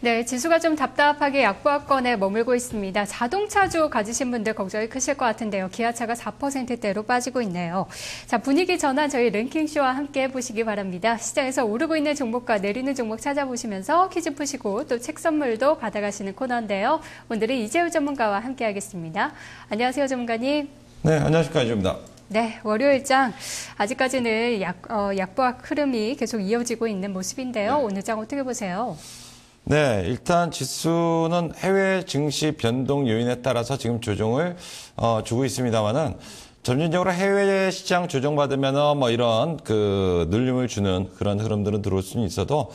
네, 지수가 좀 답답하게 약보합권에 머물고 있습니다. 자동차주 가지신 분들 걱정이 크실 것 같은데요. 기아차가 4%대로 빠지고 있네요. 자, 분위기 전환 저희 랭킹쇼와 함께 해보시기 바랍니다. 시장에서 오르고 있는 종목과 내리는 종목 찾아보시면서 퀴즈 푸시고 또 책 선물도 받아가시는 코너인데요. 오늘은 이재우 전문가와 함께 하겠습니다. 안녕하세요, 전문가님. 네, 안녕하십니까, 이주입니다. 네, 월요일장 아직까지는 약, 어, 약보합 흐름이 계속 이어지고 있는 모습인데요. 네. 오늘 장 어떻게 보세요? 네, 일단 지수는 해외 증시 변동 요인에 따라서 지금 조정을 어, 주고 있습니다만은 점진적으로 해외 시장 조정받으면 뭐 이런 그 눌림을 주는 그런 흐름들은 들어올 수는 있어도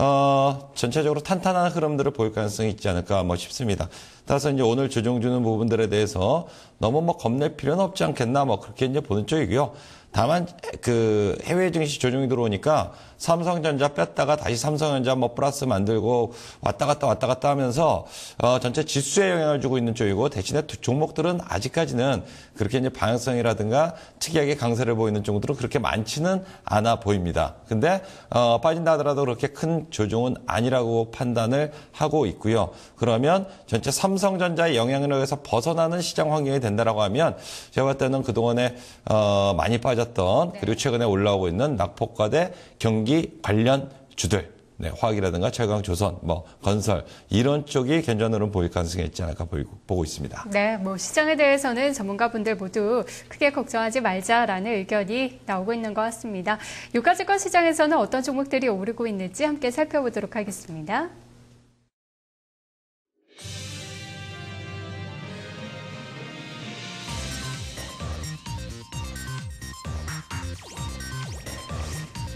어, 전체적으로 탄탄한 흐름들을 보일 가능성이 있지 않을까 뭐 싶습니다. 따라서 이제 오늘 조정 주는 부분들에 대해서 너무 뭐 겁낼 필요는 없지 않겠나 뭐 그렇게 이제 보는 쪽이고요. 다만 그 해외 증시 조정이 들어오니까 삼성전자 뺐다가 다시 삼성전자 뭐 플러스 만들고 왔다 갔다 왔다 갔다 하면서 어 전체 지수에 영향을 주고 있는 쪽이고 대신에 종목들은 아직까지는 그렇게 이제 방향성이라든가 특이하게 강세를 보이는 종목들은 그렇게 많지는 않아 보입니다. 근데 어 빠진다 하더라도 그렇게 큰 조정은 아니라고 판단을 하고 있고요. 그러면 전체 삼성전자의 영향력에서 벗어나는 시장 환경이 된다라고 하면 제가 봤을 때는 그동안에 어 많이 빠졌던 그리고 최근에 올라오고 있는 낙폭과대 경기 경기 관련 주들, 네, 화학이라든가 철강, 조선, 뭐 건설 이런 쪽이 견전으로 보일 가능성이 있지 않을까 보이고, 보고 있습니다. 네, 뭐 시장에 대해서는 전문가분들 모두 크게 걱정하지 말자라는 의견이 나오고 있는 것 같습니다. 유가증권 시장에서는 어떤 종목들이 오르고 있는지 함께 살펴보도록 하겠습니다.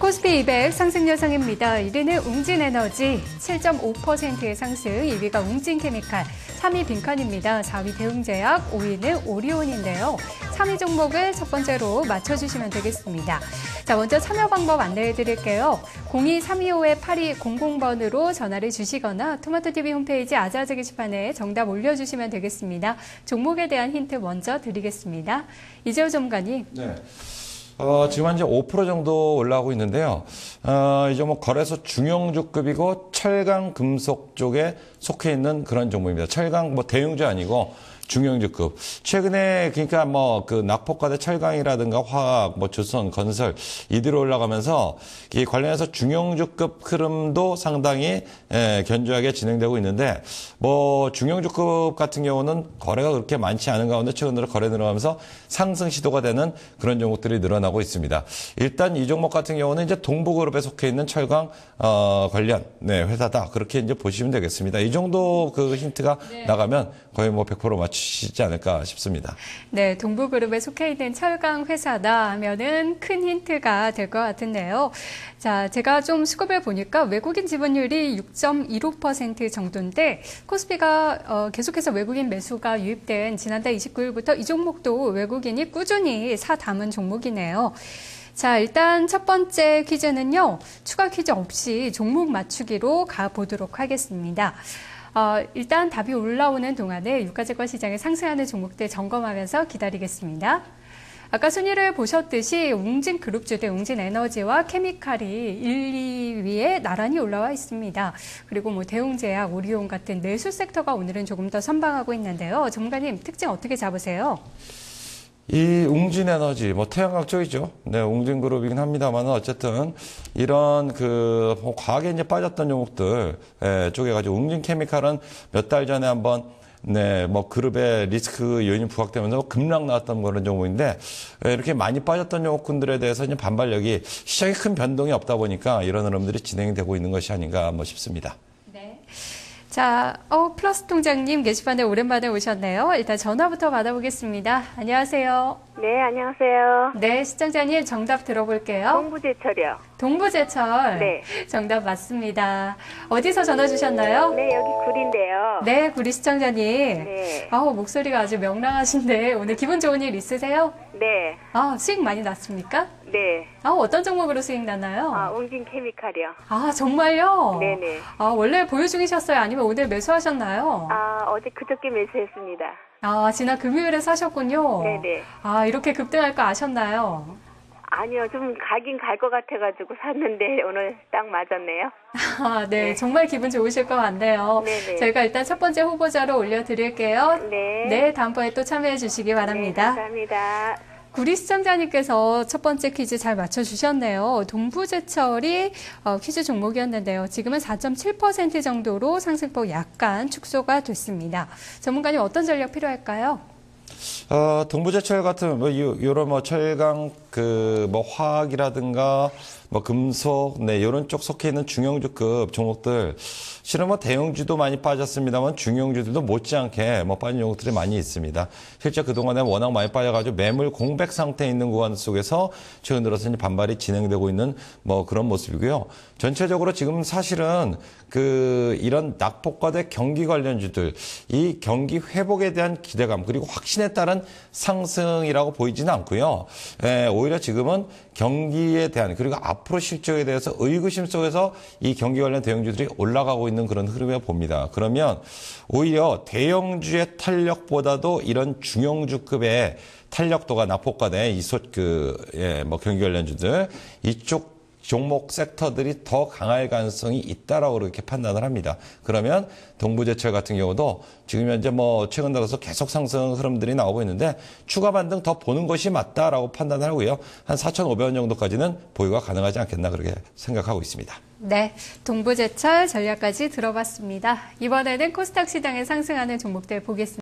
코스피 200 상승 여상입니다. 1위는 웅진에너지 7.5%의 상승, 2위가 웅진케미칼, 3위 빈칸입니다. 4위 대웅제약, 5위는 오리온인데요. 3위 종목을 첫 번째로 맞춰주시면 되겠습니다. 자, 먼저 참여 방법 안내해 드릴게요. 02-325-8200번으로 전화를 주시거나 토마토TV 홈페이지 아자아자 게시판에 정답 올려주시면 되겠습니다. 종목에 대한 힌트 먼저 드리겠습니다. 이재호 전문가님. 네. 어, 지금 현재 5% 정도 올라오고 있는데요. 어, 이제 뭐 거래소 중형주급이고 철강 금속 쪽에 속해 있는 그런 종목입니다. 철강 뭐 대용주 아니고 중형주급. 최근에 그러니까 뭐 그 낙폭과대 철강이라든가 화학, 뭐 조선, 건설 이들이 올라가면서 이 관련해서 중형주급 흐름도 상당히 예, 견조하게 진행되고 있는데 뭐 중형주급 같은 경우는 거래가 그렇게 많지 않은 가운데 최근 들어 거래 늘어나면서 상승 시도가 되는 그런 종목들이 늘어나고 있습니다. 일단 이 종목 같은 경우는 이제 동부그룹에 속해 있는 철강 어, 관련 네, 회사다 그렇게 이제 보시면 되겠습니다. 이 정도 그 힌트가 네. 나가면 거의 뭐 100% 맞추. 주시지 않을까 싶습니다. 네, 동부그룹에 속해 있는 철강 회사다 하면은 큰 힌트가 될 것 같은데요. 자, 제가 좀 수급을 보니까 외국인 지분율이 6.15% 정도인데 코스피가 어, 계속해서 외국인 매수가 유입된 지난달 29일부터 이 종목도 외국인이 꾸준히 사 담은 종목이네요. 자, 일단 첫 번째 퀴즈는요. 추가 퀴즈 없이 종목 맞추기로 가보도록 하겠습니다. 어, 일단 답이 올라오는 동안에 유가증권 시장에 상승하는 종목들 점검하면서 기다리겠습니다. 아까 순위를 보셨듯이 웅진 그룹주대 웅진 에너지와 케미칼이 1, 2위에 나란히 올라와 있습니다. 그리고 뭐 대웅제약, 오리온 같은 내수 섹터가 오늘은 조금 더 선방하고 있는데요. 전문가님 특징 어떻게 잡으세요? 이 웅진 에너지, 뭐 태양광 쪽이죠. 네, 웅진 그룹이긴 합니다만 어쨌든 이런 그뭐 과하게 이제 빠졌던 종목들 예, 쪽에 가지고 웅진 케미칼은 몇 달 전에 한번 네, 뭐 그룹의 리스크 요인이 부각되면서 급락 나왔던 그런 종목인데 예, 이렇게 많이 빠졌던 종목군들에 대해서 이제 반발력이 시장에 큰 변동이 없다 보니까 이런 흐름들이 진행이 되고 있는 것이 아닌가 뭐 싶습니다. 자, 어, 플러스 통장님 게시판에 오랜만에 오셨네요. 일단 전화부터 받아보겠습니다. 안녕하세요. 네, 안녕하세요. 네, 시청자님 정답 들어볼게요. 동부제철이요. 동부제철. 네. 정답 맞습니다. 어디서 전화 주셨나요? 네, 여기 구리인데요. 네, 구리 시청자님. 네. 아우, 목소리가 아주 명랑하신데 오늘 기분 좋은 일 있으세요? 네. 아, 수익 많이 났습니까? 네. 아, 어떤 종목으로 수익 났나요? 아, 웅진 케미칼이요. 아, 정말요? 네네. 아, 원래 보유 중이셨어요? 아니면 오늘 매수하셨나요? 아, 어제 그저께 매수했습니다. 아, 지난 금요일에 사셨군요. 네네. 아, 이렇게 급등할 거 아셨나요? 아니요, 좀 가긴 갈 것 같아가지고 샀는데 오늘 딱 맞았네요. 아, 네, 네. 정말 기분 좋으실 것 같네요. 네네. 저희가 일단 첫 번째 후보자로 올려드릴게요. 네. 네, 다음번에 또 참여해 주시기 네, 바랍니다. 감사합니다. 구리 시청자님께서 첫 번째 퀴즈 잘 맞춰주셨네요. 동부제철이 어, 퀴즈 종목이었는데요. 지금은 4.7% 정도로 상승폭 약간 축소가 됐습니다. 전문가님 어떤 전략 필요할까요? 어, 동부제철 같은 뭐 요, 요런 뭐 철강 그 뭐 화학이라든가 뭐 금속 네 요런 쪽 속해 있는 중형주급 종목들 실은 뭐 대형주도 많이 빠졌습니다만 중형주들도 못지않게 뭐 빠진 종목들이 많이 있습니다. 실제 그 동안에 워낙 많이 빠져가지고 매물 공백 상태에 있는 구간 속에서 최근 들어서 이제 반발이 진행되고 있는 뭐 그런 모습이고요. 전체적으로 지금 사실은 그 이런 낙폭과대 경기 관련주들 이 경기 회복에 대한 기대감 그리고 확신에 따른 상승이라고 보이지는 않고요. 예, 오히려 지금은 경기에 대한 그리고 앞으로 실적에 대해서 의구심 속에서 이 경기 관련 대형주들이 올라가고 있는 그런 흐름에 봅니다. 그러면 오히려 대형주의 탄력보다도 이런 중형주급의 탄력도가 낙폭과대 이솟 그, 예, 뭐 경기 관련주들 이쪽 종목 섹터들이 더 강할 가능성이 있다라고 그렇게 판단을 합니다. 그러면 동부제철 같은 경우도 지금 현재 뭐 최근 들어서 계속 상승 흐름들이 나오고 있는데 추가 반등 더 보는 것이 맞다라고 판단을 하고요. 한 4,500원 정도까지는 보유가 가능하지 않겠나 그렇게 생각하고 있습니다. 네, 동부제철 전략까지 들어봤습니다. 이번에는 코스닥 시장에 상승하는 종목들 보겠습니다.